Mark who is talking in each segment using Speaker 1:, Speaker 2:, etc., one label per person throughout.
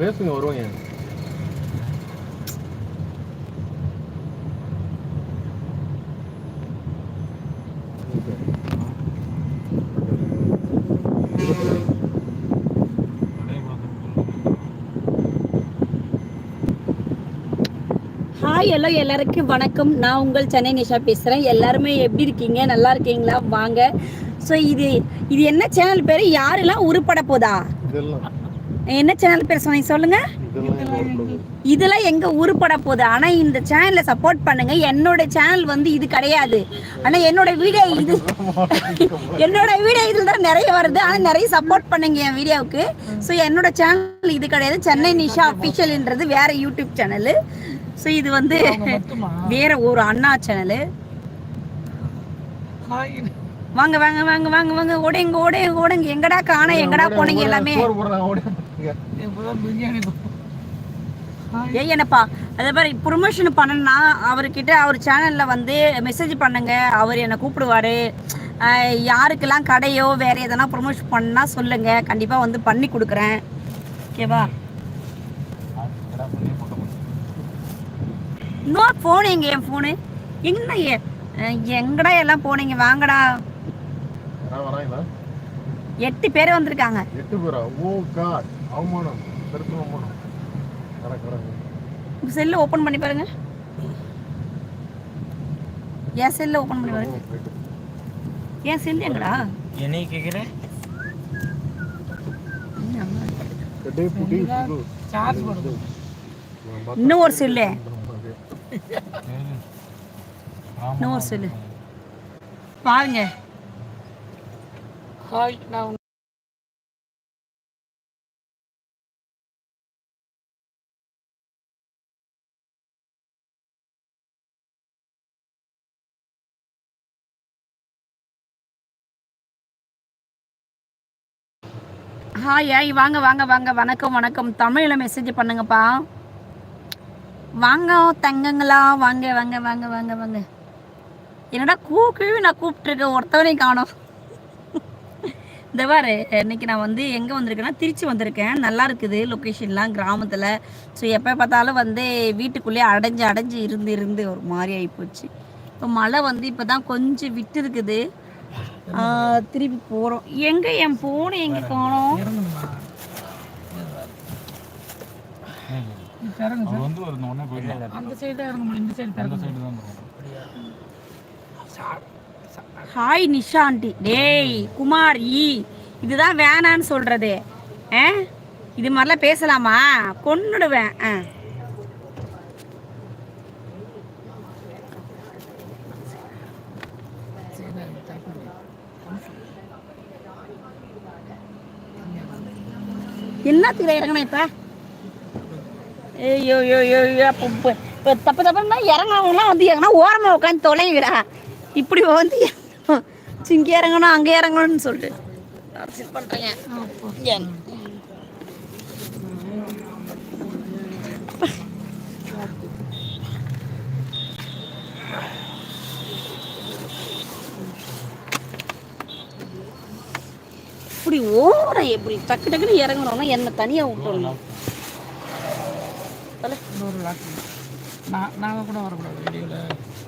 Speaker 1: பேசுங்க வருவாங்க
Speaker 2: hi hello எல்லாருக்கும் வணக்கம் நான் உங்கள் சென்னை நிஷா பேசுகிறேன் எல்லாருமே எப்படி இருக்கீங்க நல்லா இருக்கீங்களா வாங்க ஸோ இது இது என்ன சேனல் பேர் யாரெல்லாம் உருப்பட போதா என்ன சேனல் பேர் சொன்னீங்க சொல்லுங்க இதெல்லாம் எங்க உருப்பட போகுது ஆனா இந்த சேனலை சப்போர்ட் பண்ணுங்க என்னோட சேனல் வந்து இது கிடையாது ஆனா என்னோட வீடியோ இது என்னோட வீடியோ இதில் தான் நிறைய வருது ஆனா நிறைய சப்போர்ட் பண்ணுங்க என் வீடியோவுக்கு ஸோ என்னோட சேனல் இது கிடையாது சென்னை நிஷா அஃபிஷியல்ன்றது வேற யூடியூப் சேனல் ஸோ இது வந்து வேற ஒரு அண்ணா சேனல் வாங்க வாங்க வாங்க வாங்க வாங்க ஓடுங்க ஓடுங்க ஓடுங்க எங்கடா காண எங்கடா போனீங்க எல்லாமே ஏய் என்னப்பா அதே மாதிரி ப்ரொமோஷன் பண்ணனா அவர்கிட்ட அவர் சேனலில் வந்து மெசேஜ் பண்ணுங்க அவர் என்னை கூப்பிடுவார் யாருக்கெல்லாம் கடையோ வேற எதனா ப்ரொமோஷன் பண்ணால் சொல்லுங்க கண்டிப்பாக வந்து பண்ணி கொடுக்குறேன் ஓகேவா இன்னொரு ஃபோனு எங்கே என் ஃபோனு என்ன எங்கடா எல்லாம் போனீங்க வாங்கடா எட்டு பேர் வந்திருக்காங்க எட்டு பேரா ஓ காட் அவமானம் பெருத்த அவமானம் கரெக்ட் செல்ல ஓபன் பண்ணி பாருங்க ஏன் செல்ல ஓபன் பண்ணி பாருங்க ஏன் செல் எங்கடா என்னை கேக்குற இன்னும் ஒரு செல்லு இன்னும் ஒரு செல்லு பாருங்க ஹாய் நான் ஹாய் ஐ வாங்க வாங்க வாங்க வணக்கம் வணக்கம் தமிழில் மெசேஜ் பண்ணுங்கப்பா வாங்க தங்கங்களா வாங்க வாங்க வாங்க வாங்க வாங்க என்னடா கூ நான் கூப்பிட்டுருக்கேன் ஒருத்தவனையும் காணும் இந்த வாரு இன்னைக்கு நான் வந்து எங்கே வந்திருக்கேன்னா திருச்சி வந்திருக்கேன் நல்லா இருக்குது லொக்கேஷன்லாம் கிராமத்தில் ஸோ எப்போ பார்த்தாலும் வந்து வீட்டுக்குள்ளேயே அடைஞ்சு அடைஞ்சு இருந்து இருந்து ஒரு மாதிரி ஆகிப்போச்சு இப்போ மழை வந்து இப்போ தான் கொஞ்சம் விட்டு இருக்குது திருப்பி போகிறோம் எங்கே என் ஃபோனு எங்கே காணோம் அந்த சைடு இந்த சைடு ஹாய் நிஷாண்டி டேய் குமார் ஈ இதுதான் வேணான்னு சொல்கிறது ஆ இது மாதிரிலாம் பேசலாமா கொன்னுடுவேன் ஆ என்னத்துக்கு இறங்கணும் இப்போ ஐயோ ஐயோ ஐயோ இப்போ தப்பு தப்பு இறங்கினவங்களாம் வந்து இறங்கினா ஓரமாக உட்காந்து தொலைவிடா இப்படி வந்து வச்சு இங்கே இறங்கணும் அங்கே இறங்கணும்னு சொல்லிட்டு இப்படி ஓர எப்படி டக்கு டக்குன்னு இறங்கணும்னா என்ன தனியாக நான் நாங்கள் கூட வரக்கூடாது வீடியோவில்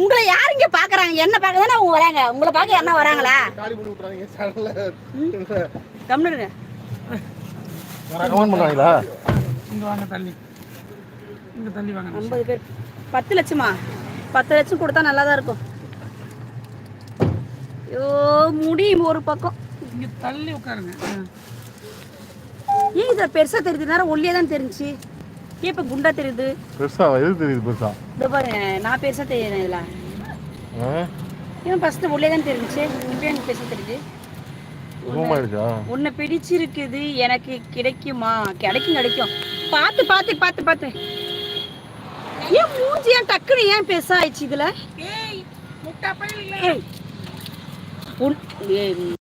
Speaker 2: உங்களை யாரு இங்க பாக்குறாங்க என்ன பார்க்க தானே அவங்க வராங்க உங்களை பார்க்க என்ன வராங்களா கம்னுருங்க ஐம்பது பேர் பத்து பத்து லட்சம் கொடுத்தா நல்லா தான் இருக்கும் ஐயோ முடியும் ஒரு பக்கம் தள்ளி உட்காருங்க ஏன் பெருசா தெரிஞ்சு ஒல்லியே தான் தெரிஞ்சு ஏன் இப்போ குண்டா தெரியுது
Speaker 1: பெருசா எது தெரியுது பெருசா
Speaker 2: இந்த பாருங்க நான் பெருசா தெரியல இதுல ஏன் ஃபர்ஸ்ட் உள்ளே தான் தெரிஞ்சே இப்போ எனக்கு பெருசா தெரியுது உன்னை பிடிச்சிருக்குது எனக்கு கிடைக்குமா கிடைக்கும் கிடைக்கும் பார்த்து பார்த்து பார்த்து பாத்து ஏன் மூஞ்சி ஏன் டக்குனு ஏன் பெருசா ஆயிடுச்சு இதுல ஏய் முட்டா உன் ஏய்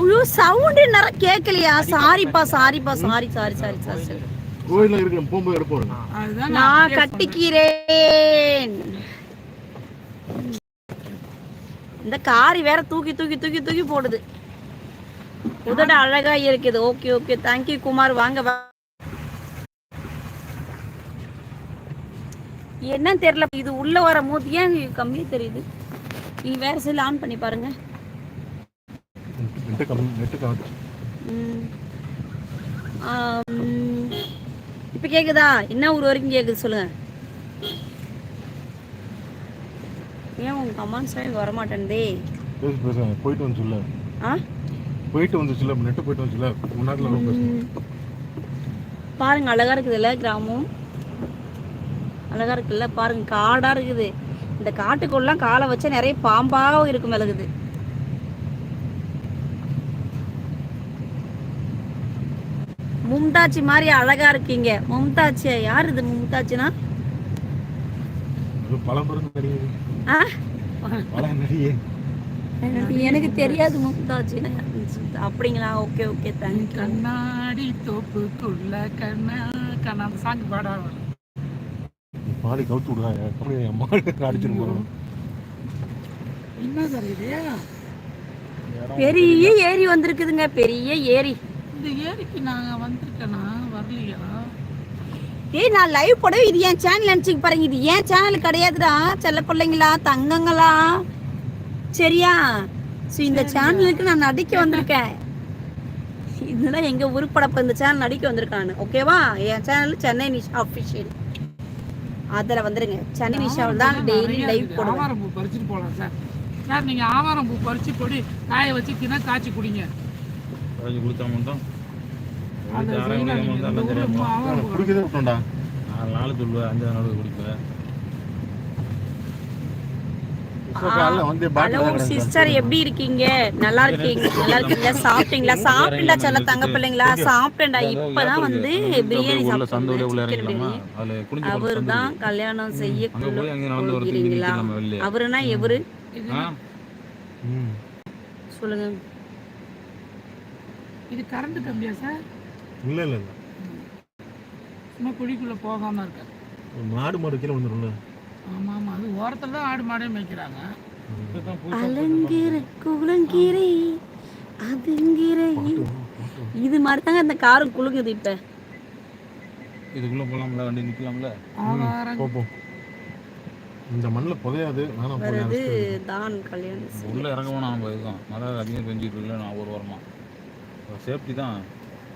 Speaker 2: ஐயோ சவுண்ட் நிறைய கேட்கலையா சாரிப்பா சாரிப்பா sorry sorry sorry sorry sorry கோயில இருக்கிற எடுப்போம் நான் கட்டிக்கிறேன் இந்த காரி வேற தூக்கி தூக்கி தூக்கி தூக்கி போடுது உதட அழகா இருக்குது ஓகே ஓகே தேங்க்யூ குமார் வாங்க என்னன்னு தெரியல இது உள்ள வர மூத்தி ஏன் கம்மியா தெரியுது நீ வேற சைடில் ஆன் பண்ணி பாருங்க நெட்டு கம்மி நெட்டு காட்டு இப்போ கேட்குதா என்ன ஊர் வரைக்கும் கேட்குது சொல்லுங்க ஏன் உங்கள் கமான் எனக்கு வரமாட்டேன்தே
Speaker 1: பேசு பேசுங்க போயிட்டு வந்துச்சுல்ல ஆ போயிட்டு வந்துச்சுல்ல நெட்டு போயிட்டு வந்துச்சுல்ல முன்னாடி
Speaker 2: பாருங்க அழகா இருக்குதுல்ல கிராமம் அழகா இருக்குல்ல பாருங்க காடா இருக்குது இந்த காட்டுக்குள்ளலாம் காலை வச்சா நிறைய பாம்பாக இருக்கும் மிளகுது மும்தாச்சி மாதிரி அழகா இருக்கீங்க மும்தாச்சியா யார் இது மும்தாச்சினா எனக்கு தெரியாது மும்தாஜி அப்படிங்களா ஓகே ஓகே தனி கண்ணாடி தோப்பு துள்ள கண்ணா
Speaker 1: அந்த சாங் பாடா பாடி கவுத்து விடுறாங்க அப்படியே அடிச்சிட்டு போறோம்
Speaker 2: என்ன சார் இது பெரிய ஏரி வந்திருக்குதுங்க பெரிய ஏரி இந்த ஏரிக்கு நாங்கள் வந்திருக்கேனா வரலையா ஏய் நான் லைவ் போடவே இது என் சேனல் நினச்சிக்க பாருங்க இது என் சேனல் கிடையாதுடா செல்ல பிள்ளைங்களா தங்கங்களா சரியா ஸோ இந்த சேனலுக்கு நான் நடிக்க வந்திருக்கேன் இதுதான் எங்கள் உருப்படப்ப இந்த சேனல் நடிக்க வந்திருக்கானு ஓகேவா என் சேனல் சென்னை நிஷா அஃபிஷியல் அதில் வந்துருங்க சென்னை நிஷாவில் தான் டெய்லி லைவ் போடுவோம் பறிச்சுட்டு போகலாம் சார் சார் நீங்கள் ஆவாரம் பூ பறிச்சு போடி காய வச்சு தினம் காய்ச்சி குடிங்க
Speaker 1: ராஜு கொடுத்தா மட்டும்
Speaker 2: சிஸ்டர் எப்படி இருக்கீங்க நல்லா இருக்கீங்க நல்லா சாப்பிட்டீங்களா தங்க பிள்ளைங்களா இப்பதான் வந்து பிரியாணி அவர் தான் கல்யாணம் செய்ய அவருனா எவரு சொல்லுங்க இது கரண்ட் கம்பியா சார் இல்ல இல்ல சும்மா குழிக்குள்ள போகாம இருக்க
Speaker 1: மாடு மாடு கீழே வந்துடும்ல
Speaker 2: ஆமா ஆமா அது ஓரத்துல தான் ஆடு மாடே மேய்க்கிறாங்க அலங்கீரை குளங்கீரை அதுங்கீரை இது மாதிரி தாங்க அந்த காரம் குலுங்குது இப்ப
Speaker 1: இதுக்குள்ள போலாம்ல வண்டி நிக்கலாம்ல போ இந்த மண்ணில் புதையாது வேணாம் தான் கல்யாணம் உள்ள இறங்க வேணாம் நம்ம இதுதான் மழை அதிகம் பெஞ்சிட்டு இல்லை நான் ஒரு வாரமாக சேஃப்டி தான்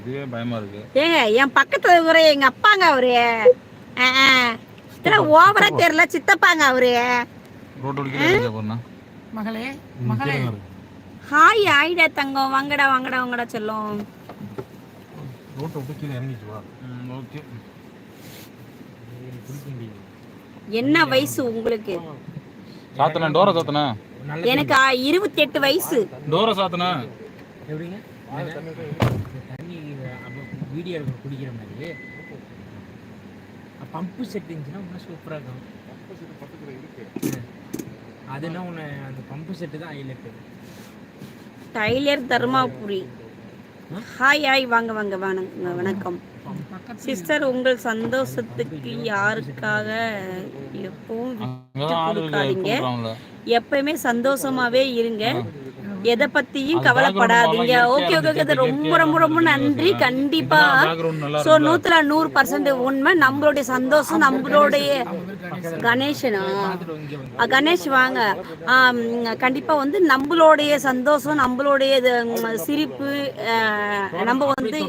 Speaker 1: இதுவே
Speaker 2: பயமா இருக்கு ஏங்க என் பக்கத்துல இவரு எங்க அப்பாங்க அவரு இதெல்லாம் ஓவரா தெரியல சித்தப்பாங்க அவரு மகளே மகளே ஹாய் ஆயிடா தங்கம் வாங்கடா வாங்கடா வாங்கடா சொல்லும் என்ன வயசு உங்களுக்கு டோரா எனக்கு இருபத்தி எட்டு வயசு டோரா எப்படிங்க தண்ணி வீடியோ குடிக்கிற மாதிரி பம்பு செட் இருந்துச்சுன்னா சூப்பராக இருக்கும் அதுனா உன்னை அந்த பம்பு செட்டு தான் டைலர் தர்மாபுரி ஹாய் ஹாய் வாங்க வாங்க வணங்க வணக்கம் சிஸ்டர் உங்கள் சந்தோஷத்துக்கு யாருக்காக எப்பவும் கொடுக்காதீங்க எப்பயுமே சந்தோஷமாவே இருங்க எதை பத்தியும் கவலைப்படாதீங்க ஓகே ஓகே ஓகே ரொம்ப ரொம்ப ரொம்ப நன்றி கண்டிப்பா சோ நூத்துல நூறு பர்சன்ட் உண்மை நம்மளுடைய சந்தோஷம் நம்மளுடைய கணேஷனா கணேஷ் வாங்க கண்டிப்பா வந்து நம்மளுடைய சந்தோஷம் நம்மளுடைய சிரிப்பு நம்ம வந்து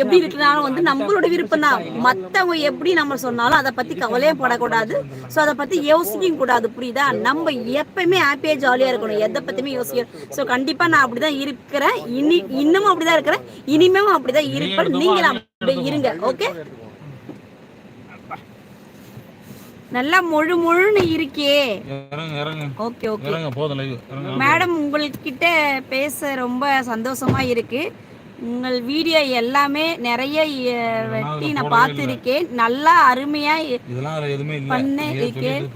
Speaker 2: எப்படி இருக்கிறாலும் வந்து நம்மளுடைய விருப்பம் தான் மற்றவங்க எப்படி நம்ம சொன்னாலும் அதை பத்தி கவலையே படக்கூடாது ஸோ அதை பத்தி யோசிக்கவும் கூடாது புரியுதா நம்ம எப்பயுமே ஹாப்பியாக ஜாலியா இருக்கணும் எதை பற்றியுமே யோசிக்கணும் ஸோ கண்டிப்பா நான் அப்படி இருக்கிறேன் இனி இன்னமும் அப்படி இருக்கிறேன் இனிமேவும் அப்படி இருப்பேன் நீங்களும் அப்படியே இருங்க ஓகே நல்லா மொழு மொழுன்னு இருக்கே ஓகே ஓகே மேடம் உங்கள்கிட்ட பேச ரொம்ப சந்தோஷமா இருக்கு உங்கள் வீடியோ எல்லாமே நிறைய வெட்டி நான் பார்த்துருக்கேன் நல்லா அருமையா பண்ண இருக்கேன்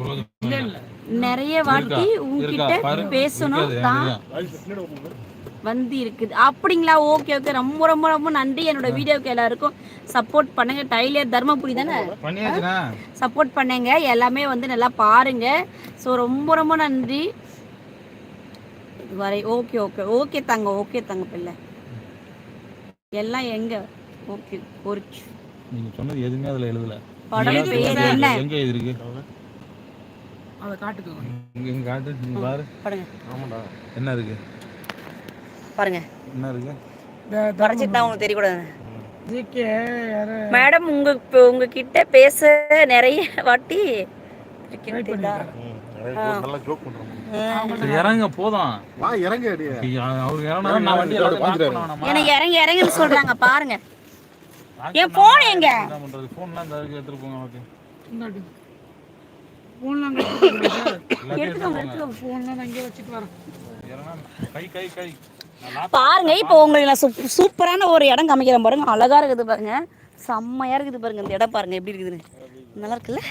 Speaker 2: நிறைய வாட்டி உங்ககிட்ட பேசணும் தான் வந்து இருக்குது அப்படிங்களா ஓகே ஓகே ரொம்ப ரொம்ப ரொம்ப நன்றி என்னோட வீடியோக்கு எல்லாருக்கும் சப்போர்ட் பண்ணுங்க டைலர் தர்மபுரி தானே சப்போர்ட் பண்ணுங்க எல்லாமே வந்து நல்லா பாருங்க ஸோ ரொம்ப ரொம்ப நன்றி வரை okay okay okay thanks okay thanks பிள்ளை எல்லாம் எங்க ஓகே ஒரு நீங்க சொன்னது எதுமே அதுல எழுதல படல பேர் என்ன எங்க எழுதி இருக்கு அத காட்டுங்க இங்க காட்டு பாரு
Speaker 1: படுங்க ஆமாடா என்ன இருக்கு
Speaker 2: பாருங்க என்ன இருக்கு தெரியக்கூடாது மேடம் உங்க உங்ககிட்ட பேச நிறைய வாட்டி
Speaker 1: இறங்க போதும் இறங்க
Speaker 2: அவருக்கு எனக்கு இறங்க இறங்கன்னு சொல்றாங்க பாருங்க என் போன் எங்க போன்லாம் எடுத்துக்கோங்க போன்லாம் நான் வச்சுட்டு வரேன் பாருங்க இப்போ உங்களுக்கு நான் சூப்பரான ஒரு இடம் காமிக்கிறேன் பாருங்க அழகா இருக்குது பாருங்க செம்மையா இருக்குது பாருங்க இந்த இடம் பாருங்க எப்படி இருக்குது நல்லா இருக்குல்ல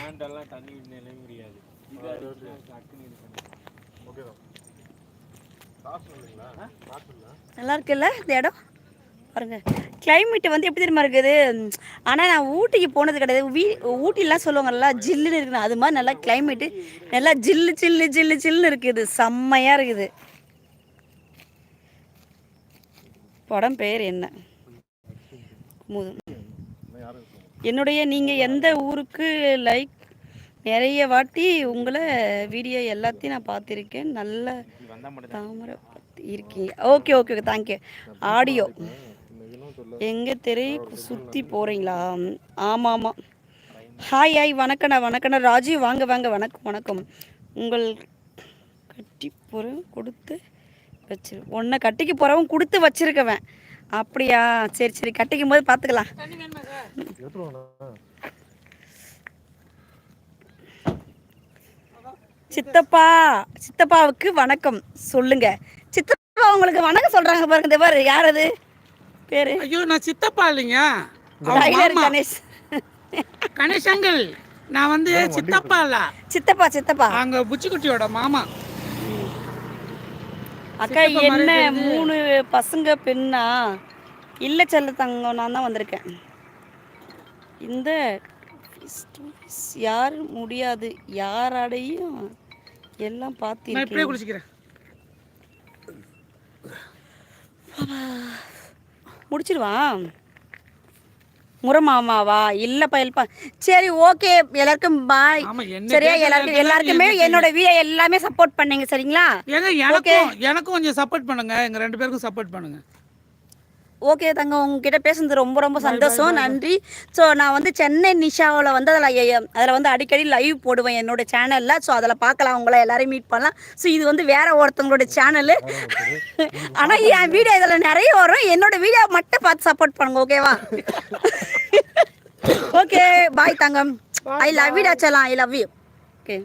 Speaker 2: நல்லா இருக்குல்ல இந்த இடம் பாருங்க கிளைமேட் வந்து எப்படி தெரியுமா இருக்குது ஆனால் நான் ஊட்டிக்கு போனது கிடையாது வீ ஊட்டிலாம் சொல்லுவாங்க நல்லா ஜில்லுன்னு இருக்குது அது மாதிரி நல்லா கிளைமேட்டு நல்லா ஜில்லு ஜில்லு ஜில்லு ஜில்லுன்னு இருக்குது செம்மையாக இருக்குது படம் பெயர் என்ன என்னுடைய நீங்கள் எந்த ஊருக்கு லைக் நிறைய வாட்டி உங்களை வீடியோ எல்லாத்தையும் நான் பார்த்துருக்கேன் நல்ல தாமரை இருக்கீங்க okay okay okay thank you audio எங்கள் தெரு சுற்றி போகிறீங்களா ஆமாம் ஆமாம் ஹாய் ஹாய் வணக்கண்ணா வணக்கண்ணா ராஜீவ் வாங்க வாங்க வணக்கம் வணக்கம் உங்கள் கட்டி பொருள் கொடுத்து வச்சிரு உன்னை கட்டிக்கு போகிறவன் கொடுத்து வச்சிருக்கவன் அப்படியா சரி சரி கட்டிக்கும் போது பார்த்துக்கலாம் சித்தப்பா சித்தப்பாவுக்கு வணக்கம் சொல்லுங்க சித்தப்பா உங்களுக்கு வணக்கம் சொல்றாங்க பாருங்க இந்த பாரு யார் அது பேரு ஐயோ நான் சித்தப்பா இல்லைங்க கணேஷ் கணேஷ் அங்கிள் நான் வந்து சித்தப்பா இல்ல சித்தப்பா சித்தப்பா அங்க புச்சிக்குட்டியோட மாமா அக்கா என்ன மூணு பசங்க பெண்ணா இல்ல செல்ல தங்கம் நான் தான் வந்திருக்கேன் இந்த யார் முடியாது யாராடையும் எல்லாம் பார்த்து முடிச்சிருவான் முறை மாமாவா இல்லைப்பா இல்லைப்பா சரி ஓகே எல்லாருக்கும் பாய் சரியா எல்லாருக்கும் எல்லாருக்குமே என்னோட வீடியோ எல்லாமே சப்போர்ட் பண்ணுங்க சரிங்களா எனக்கும் எனக்கும் கொஞ்சம் சப்போர்ட் பண்ணுங்க எங்க ரெண்டு பேருக்கும் சப்போர்ட் பண்ணுங்க ஓகே தங்க உங்ககிட்ட பேசுனது ரொம்ப ரொம்ப சந்தோஷம் நன்றி ஸோ நான் வந்து சென்னை நிஷாவில் வந்து அதில் அதில் வந்து அடிக்கடி லைவ் போடுவேன் என்னோட சேனலில் ஸோ அதில் பார்க்கலாம் உங்களை எல்லாரையும் மீட் பண்ணலாம் ஸோ இது வந்து வேற ஒருத்தவங்களோட சேனலு ஆனால் என் வீடியோ இதில் நிறைய வரும் என்னோட வீடியோ மட்டும் பார்த்து சப்போர்ட் பண்ணுங்க ஓகேவா ஓகே பாய் தங்கம் ஐ லவ் யூ டச்சலாம் ஐ லவ் யூ ஓகே